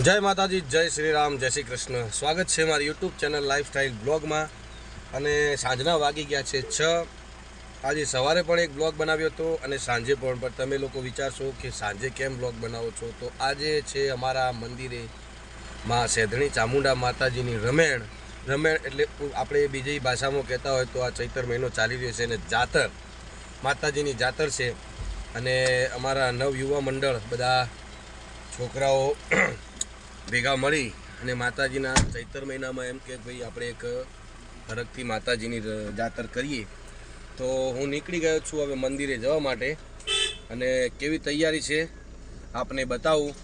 જય માતાજી, જય શ્રી રામ જય શ્રી કૃષ્ણ. સ્વાગત છે મારી યુટ્યુબ ચેનલ લાઈફસ્ટાઈલ બ્લોગમાં. અને સાંજના વાગી ગયા છે છ. આજે સવારે પણ એક બ્લોગ બનાવ્યો હતો અને સાંજે પણ પણ તમે લોકો વિચારશો કે સાંજે કેમ બ્લોગ બનાવો છો? તો આજે છે અમારા મંદિરે માં સેધણી ચામુંડા માતાજીની રમેણ. રમેણ એટલે આપણે બીજી ભાષામાં કહેતા હોય તો આ ચૈતર મહિનો ચાલી રહ્યો છે અને જાતર. માતાજીની જાતર છે. અને અમારા નવ યુવા મંડળ બધા છોકરાઓ ભેગા મળી અને માતાજીના ચૈતર મહિનામાં એમ કે ભાઈ આપણે એક હરકથી માતાજીની જાતર કરીએ. તો હું નીકળી ગયો છું હવે મંદિરે જવા માટે અને કેવી તૈયારી છે આપને બતાવું.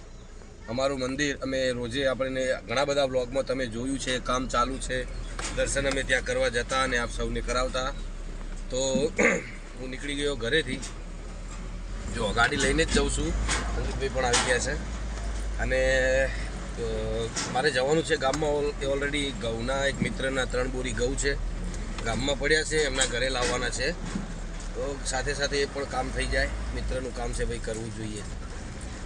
અમારું મંદિર અમે રોજે આપણને ઘણા બધા બ્લોગમાં તમે જોયું છે, કામ ચાલુ છે. દર્શન અમે ત્યાં કરવા જતા અને આપ સૌને કરાવતા. તો હું નીકળી ગયો ઘરેથી. જો, ગાડી લઈને જ જઉં છું. અંકિતભાઈ પણ આવી ગયા છે. અને મારે જવાનું છે ગામમાં ઓલરેડી ઘઉંના એક મિત્રના ત્રણ બોરી ઘઉં છે. ગામમાં પડ્યા છે, એમના ઘરે લાવવાના છે. તો સાથે સાથે એ પણ કામ થઈ જાય. મિત્રનું કામ છે ભાઈ કરવું જોઈએ.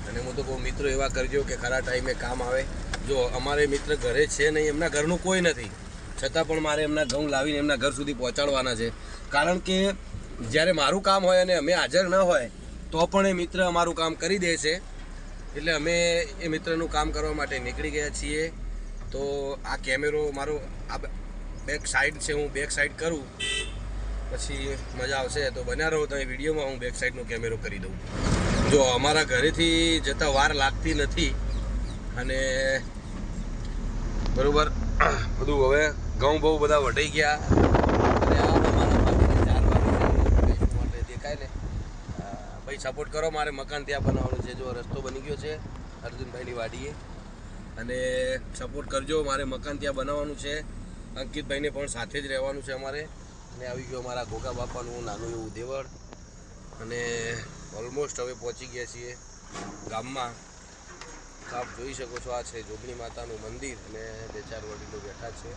અને હું તો કહું, મિત્રો એવા કરજો કે ખરા ટાઈમે કામ આવે. જો અમારે મિત્ર ઘરે છે નહીં, એમના ઘરનું કોઈ નથી. છતાં પણ મારે એમના ઘઉં લાવીને એમના ઘર સુધી પહોંચાડવાના છે. કારણ કે જ્યારે મારું કામ હોય અને અમે હાજર ન હોય, તો પણ એ મિત્ર અમારું કામ કરી દે છે. એટલે અમે એ મિત્રનું કામ કરવા માટે નીકળી ગયા છીએ. તો આ કેમેરો મારો આ બેક સાઈડ છે, હું બેક સાઈડ કરું. પછી મજા આવશે. તો બન્યા રહો, તમે વિડીયોમાં હું બેક સાઈડનો કેમેરો કરી દઉં. જો અમારા ઘરેથી જતા વાર લાગતી નથી. અને બરાબર, બધું હવે ઘઉં બહુ બધા વઢાઈ ગયા અને આ અમારા પાટીને ચાર વાગે છે માટે દેખાય ને અ, ભાઈ સપોર્ટ કરો. મારે મકાન ત્યાં બનાવવાનું છે. જો રસ્તો બની ગયો છે, અર્જુનભાઈની વાડીએ. અને સપોર્ટ કરજો. મારે મકાન ત્યાં બનાવવાનું છે. અંકિતભાઈને પણ સાથે જ રહેવાનું છે અમારે. અને આવી ગયો અમારા ગોગા બાપાનું નાનું એવું દેવળ અને ઓલમોસ્ટ હવે પહોંચી ગયા છીએ ગામમાં. આપ જોઈ શકો છો, આ છે જોગણી માતાનું મંદિર. અને બે ચાર વડીલો બેઠા છે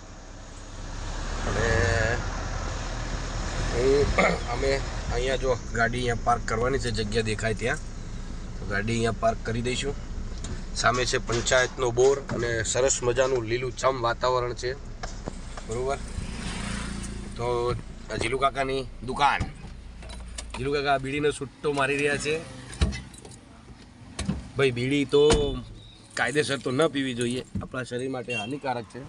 અને હું અમે અહીંયા જો ગાડી અહીંયા પાર્ક કરવાની છે, જગ્યા દેખાય ત્યાં. તો ગાડી અહીંયા પાર્ક કરી દઈશું. સામે છે પંચાયતનો બોર અને સરસ મજાનું લીલુંછમ વાતાવરણ છે. બરાબર? તો જીલુ કાકાની દુકાન. જીલુ કાકા બીડીનો છૂટ્ટો મારી રહ્યા છે. ભાઈ, બીડી તો કાયદેસર તો ન પીવી જોઈએ. આપણા શરીર માટે હાનિકારક છે.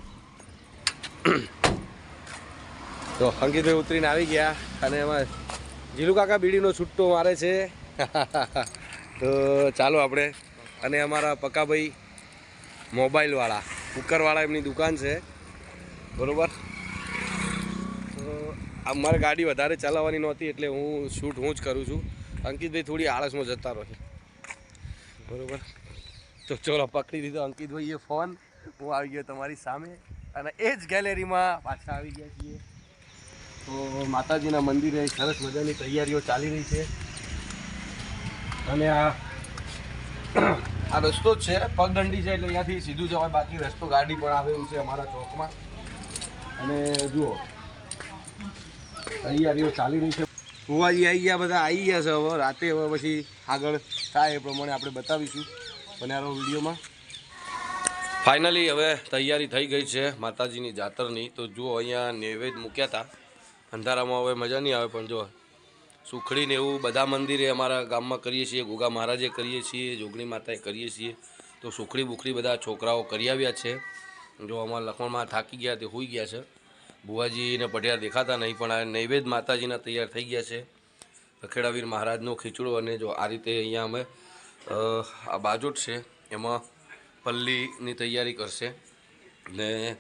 તો અંકિતભાઈ ઉતરીને આવી ગયા અને એમાં જીલુ કાકા બીડીનો છુટ્ટો મારે છે. તો ચાલો આપણે અને અમારા પકાભાઈ મોબાઈલવાળા, કુકરવાળા એમની દુકાન છે. બરાબર? તો મારે ગાડી વધારે ચલાવવાની નહોતી એટલે હું શૂટ હું જ કરું છું. અંકિતભાઈ થોડી આળસમાં જતા રહો. બરોબર? તો ચલો પકડી દીધો અંકિતભાઈએ ફોન. હું આવી ગયો તમારી સામે અને એ જ ગેલેરીમાં પાછા આવી ગયા છીએ. તો માતાજીના મંદિરે સરસ મજાની તૈયારીઓ ચાલી રહી છે. અને આ આ રસ્તો જ છે, પગદંડી છે, એટલે અહીંયાથી સીધું જવાય. બાકી રસ્તો ગાડી પણ આવે એવું છે અમારા ચોકમાં. અને જુઓ, તૈયારીઓ ચાલી રહી છે. કુવાજી આવી ગયા, બધા આવી ગયા છે હવે. રાતે હવે પછી આગળ થાય એ પ્રમાણે આપણે બતાવીશું બનારો વિડીયોમાં. ફાઇનલી હવે તૈયારી થઈ ગઈ છે માતાજીની જાતરની. તો જુઓ, અહીંયા નૈવેદ્ય મૂક્યા હતા. અંધારામાં હવે મજા નહીં આવે પણ જો સુખડીને એવું બધા મંદિરે અમારા ગામમાં કરીએ છીએ, ગોગા મહારાજે કરીએ છીએ, જોગણી માતાએ કરીએ છીએ, તો સુખડી બુખડી બધા છોકરાઓ કરી આવ્યા છે. જો અમારા લખમણમાં થાકી ગયા તે હોઈ ગયા છે. બુવાજી ને પટિયાર દેખાતા નહીં, પણ આ નૈવેદ્ય માતાજીના તૈયાર થઈ ગયા છે. રખેડાવીર મહારાજનો ખીચડો અને જો આ રીતે અહીંયા અમે આ બાજોટ છે, એમાં પલ્લીની તૈયારી કરશે. ને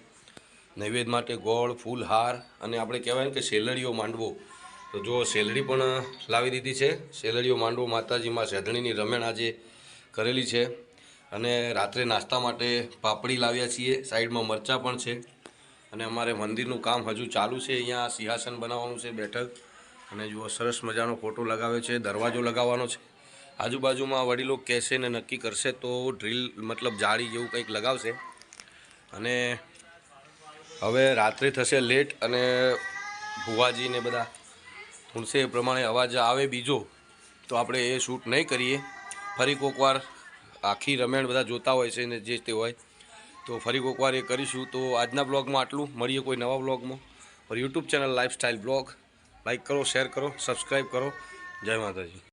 નૈવેદ્ય માટે ગોળ, ફૂલ, હાર અને આપણે કહેવાય કે શેલડીઓ માંડવો. તો જો શેલડી પણ લાવી દીધી છે. શેલડીઓ માંડવો માતાજીમાં શેધણીની રમેણ આજે કરેલી છે અને રાત્રે નાસ્તા માટે પાપડી લાવ્યા છીએ. સાઈડમાં મરચાં પણ છે અને અમારે મંદિરનું કામ હજુ ચાલુ છે. અહીંયા સિંહાસન બનાવવાનું છે બેઠક અને જુઓ સરસ મજાનો ફોટો લગાવ્યો છે. દરવાજો લગાવવાનો છે. આજુબાજુમાં વડીલો કહેશે ને નક્કી કરશે તો ડ્રીલ મતલબ જાળી જેવું કંઈક લગાવશે. અને હવે રાત્રે થશે લેટ અને ભુવાજી ને બધા ઊંડશે એ પ્રમાણે અવાજ આવે બીજો, તો આપણે એ શૂટ નહીં કરીએ. ફરી કોકવાર આખી રમેણ બધા જોતા હોય છે ને જે તે હોય. તો ફરી કોકવાર એ કરીશું. તો આજના બ્લોગમાં આટલું. મળીએ કોઈ નવા બ્લોગમાં और YouTube channel lifestyle blog like કરો શેર કરો સબસ્ક્રાઈબ કરો. જય માતાજી.